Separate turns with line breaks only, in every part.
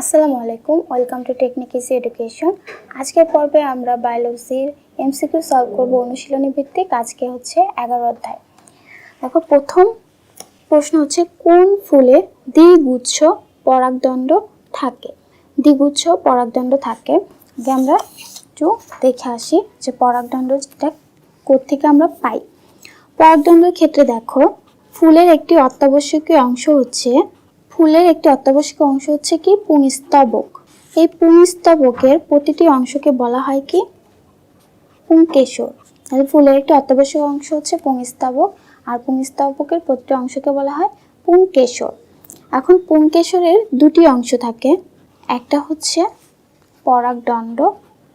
আসসালামু আলাইকুম, welcome to টেকনিক ইসি এডুকেশন। আজকের পর্বে আমরা বায়োলজির এমসিকিউ সলভ করব অনুশীলনী ভিত্তিক। আজকে হচ্ছে এগারো অধ্যায়। দেখো, প্রথম প্রশ্ন হচ্ছে, কোন ফুলে দ্বিগুচ্ছ পরাগদণ্ড থাকে? দ্বিগুচ্ছ পরাগদণ্ড থাকে। আগে আমরা একটু দেখে আসি যে পরাগদণ্ডটা কোত্থেকে আমরা পাই। পরাগদণ্ডের ক্ষেত্রে দেখো, ফুলের একটি অত্যাবশ্যকীয় অংশ হচ্ছে ফুলের একটি অত্যাবশ্যকীয় অংশ হচ্ছে কি? পুংস্তবক। এই পুংস্তবকের প্রতিটি অংশকে বলা হয় কি? পুংকেশর। তাহলে ফুলের একটি অত্যাবশ্যক অংশ হচ্ছে পুংস্তবক। আর পুংস্তবকের প্রতিটি অংশকে বলা হয় পুংকেশর। এখন পুংকেশরের দুটি অংশ থাকে। একটা হচ্ছে পরাগদণ্ড,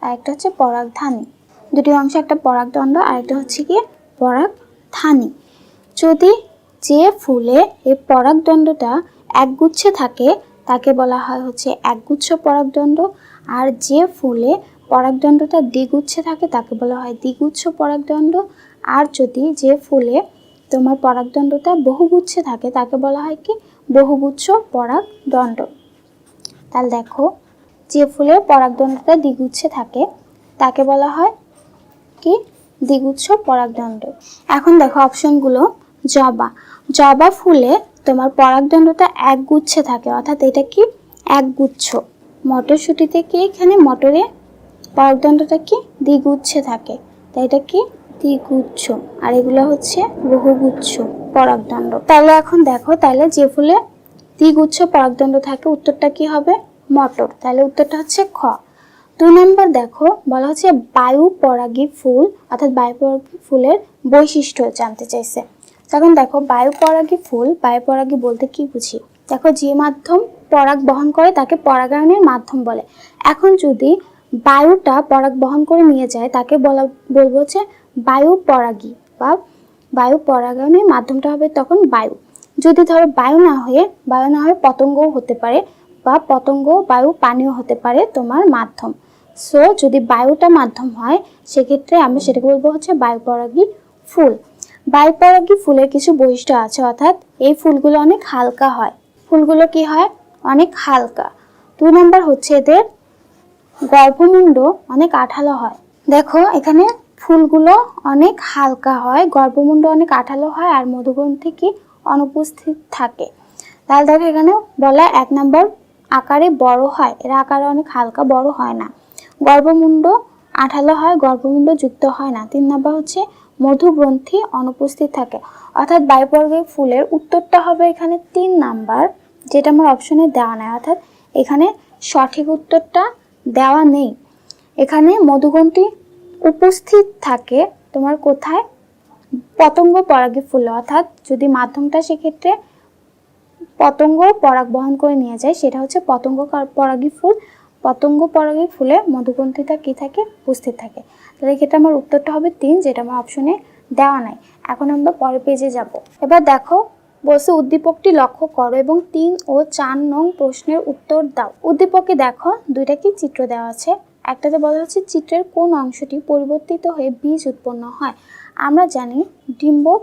আর একটা হচ্ছে পরাগধানী। দুটি অংশ একটা পরাগদণ্ড, আর একটা হচ্ছে কি? পরাগধানী। যদি যে ফুলে এই পরাগদণ্ডটা একগুচ্ছে থাকে, তাকে বলা হয় হচ্ছে একগুচ্ছ পরাগদণ্ড। আর যে ফুলে পরাগদণ্ডটা দ্বিগুচ্ছে থাকে, তাকে বলা হয় দ্বিগুচ্ছ পরাগদণ্ড। আর যদি যে ফুলে তোমার পরাগদণ্ডটা বহুগুচ্ছে থাকে, তাকে বলা হয় কি? বহুগুচ্ছ পরাগদণ্ড। তাহলে দেখো, যে ফুলের পরাগদণ্ডটা দ্বিগুচ্ছে থাকে, তাকে বলা হয় কি? দ্বিগুচ্ছ পরাগদণ্ড। এখন দেখো অপশনগুলো জবা। জবা ফুলে তোমার পরাগদণ্ডটা এক গুচ্ছে থাকে, অর্থাৎ এটা কি? এক গুচ্ছ মটরশুঁটিতে কি এখানে? মটরে পরাগদণ্ডটা কি? দ্বিগুচ্ছে থাকে। তাই এটা কি? দ্বিগুচ্ছ। আর এগুলো হচ্ছে বহুগুচ্ছ পরাগদণ্ড। তাহলে এখন দেখো, তাহলে যে ফুলে দ্বিগুচ্ছ পরাগদণ্ড থাকে, উত্তরটা কি হবে? মটর। তাহলে উত্তরটা হচ্ছে খ। দুই নম্বর দেখো, বলা হচ্ছে বায়ু পরাগী ফুল, অর্থাৎ বায়ু পরাগী ফুলের বৈশিষ্ট্য জানতে চাইছে। তখন দেখো বায়ু পরাগী ফুল বায়ু পরাগী বলতে কি বুঝি? দেখো যে মাধ্যম পরাগ বহন করে তাকে পরাগায়নের মাধ্যম বলে। এখন যদি বায়ুটা পরাগ বহন করে নিয়ে যায়, তাকে বলা, বলব হচ্ছে বায়ু পরাগী বা বায়ু পরাগায়নের মাধ্যমটা হবে তখন বায়ু। যদি ধরো বায়ু না হয়ে, বায়ু না হয়ে পতঙ্গও হতে পারে বা পতঙ্গ, বায়ু পানীয় হতে পারে তোমার মাধ্যম। সো যদি বায়ুটা মাধ্যম হয়, সেক্ষেত্রে আমি সেটাকে বলব হচ্ছে বায়ু পরাগী ফুল। বায়ুপরাগী ফুলের কিছু বৈশিষ্ট্য আছে, অর্থাৎ এই ফুলগুলো অনেক হালকা হয়। ফুলগুলো কি হয়? অনেক হালকা। দুই নম্বর হচ্ছে এদের গর্ভমুণ্ড অনেক আঠালো হয়। দেখো, এখানে ফুলগুলো অনেক হালকা হয়, গর্ভমুণ্ড অনেক আঠালো হয় আর মধুগ্রন্থি কি অনুপস্থিত থাকে। তাহলে দেখো এখানে বলা এক নম্বর আকারে বড় হয়, এরা আকারে অনেক হালকা বড় হয় না। গর্ভমুণ্ড আঠালো হয়, গর্ভমুণ্ড যুক্ত হয় না। তিন নম্বর হচ্ছে মধুগ্রন্থি অনুপস্থিত থাকে। অর্থাৎ বায়ুপর্গের ফুলের উত্তরটা হবে এখানে তিন নাম্বার, যেটা আমার অপশনে দেওয়া নাই। অর্থাৎ এখানে সঠিক উত্তরটা দেওয়া নেই। এখানে মধুগ্রন্থি উপস্থিত থাকে তোমার কোথায়? পতঙ্গ পরাগী ফুলে। অর্থাৎ যদি মাধ্যমটা সেক্ষেত্রে পতঙ্গ পরাগ বহন করে নিয়ে যায়, সেটা হচ্ছে পতঙ্গ পরাগী ফুল। পতঙ্গ পরাগী ফুলে মধুগ্রন্থিটা কি থাকে? উপস্থিত থাকে। তাহলে এক্ষেত্রে আমার উত্তরটা হবে তিন, যেটা আমার অপশনে দেওয়া নাই। এখন আমরা পরের পেজে যাব। এবার দেখো বসে উদ্দীপকটি লক্ষ্য করো এবং তিন ও চার নং প্রশ্নের উত্তর দাও। উদ্দীপকে দেখো, দুইটা কি চিত্র দেওয়া আছে? একটাতে বলা হচ্ছে চিত্রের কোন অংশটি পরিবর্তিত হয়ে বীজ উৎপন্ন হয়। আমরা জানি ডিম্বক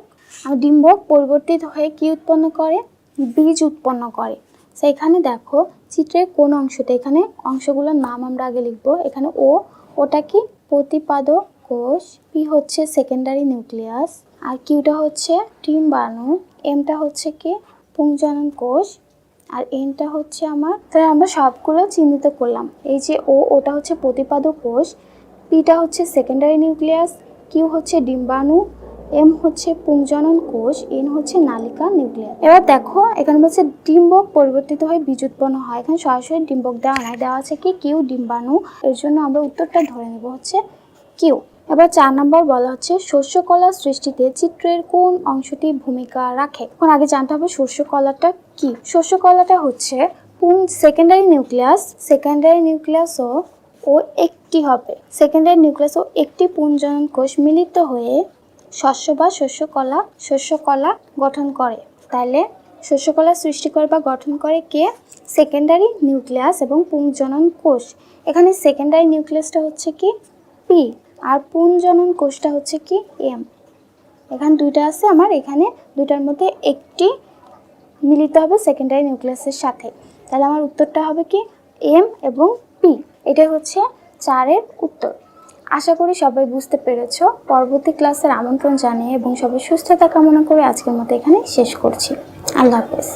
ডিম্বক পরিবর্তিত হয়ে কি উৎপন্ন করে? বীজ উৎপন্ন করে। সেখানে দেখো, চিত্রের কোন অংশটা, এখানে অংশগুলোর নাম আমরা আগে লিখব। এখানে ও ওটা কি? প্রতিপাদ কোষ পি হচ্ছে সেকেন্ডারি নিউক্লিয়াস আর কিউটা হচ্ছে ডিম্বাণু এমটা হচ্ছে কি? পুংজনন কোষ, আর এনটা হচ্ছে আমার, তাহলে আমরা সবগুলো চিহ্নিত করলাম। এই যে ও ওটা হচ্ছে প্রতিপাদ কোষ পিটা হচ্ছে সেকেন্ডারি নিউক্লিয়াস কিউ হচ্ছে ডিম্বাণু এম হচ্ছে পুংজনন কোষ, এন হচ্ছে নালিকা নিউক্লিয়াস এবার দেখো, এখানে বলছে ডিম্বক পরিবর্তিত হয়ে বীজ উৎপন্ন হয়। এখানে সরাসরি ডিম্বক দেওয়া নাই, দেওয়া আছে কি কিউ ডিম্বাণু। এর জন্য আমরা উত্তরটা ধরে নেব, হচ্ছে কিউ। এবার চার নম্বর বলা হচ্ছে শস্যকলা সৃষ্টিতে চিত্রের কোন অংশটি ভূমিকা রাখে? এখন আগে জানতে হবে শস্যকলাটা কি? শস্যকলাটা হচ্ছে সেকেন্ডারি নিউক্লিয়াস সেকেন্ডারি নিউক্লিয়াস ও ও একটি হবে। সেকেন্ডারি নিউক্লিয়াস ও একটি পুঞ্জনন কোষ মিলিত হয়ে শস্য বা শস্যকলা শস্যকলা গঠন করে। তাহলে শস্যকলা সৃষ্টি করে বা গঠন করে কে? সেকেন্ডারি নিউক্লিয়াস এবং পুংজনন কোষ। এখানে সেকেন্ডারি নিউক্লিয়াসটা হচ্ছে কি? পি আর পুংজনন কোষটা হচ্ছে কি? এম এখানে দুইটা আছে আমার, এখানে দুইটার মধ্যে একটি মিলিত হবে সেকেন্ডারি নিউক্লিয়াসের সাথে। তাহলে আমার উত্তরটা হবে কি? এম এবং পি এটা হচ্ছে চারের উত্তর। আশা করি সবাই বুঝতে পেরেছ। পরবর্তী ক্লাসের আমন্ত্রণ জানিয়ে এবং সবাই সুস্থতা কামনা করে আজকের মতো এখানে শেষ করছি। আল্লাহ হাফেজ।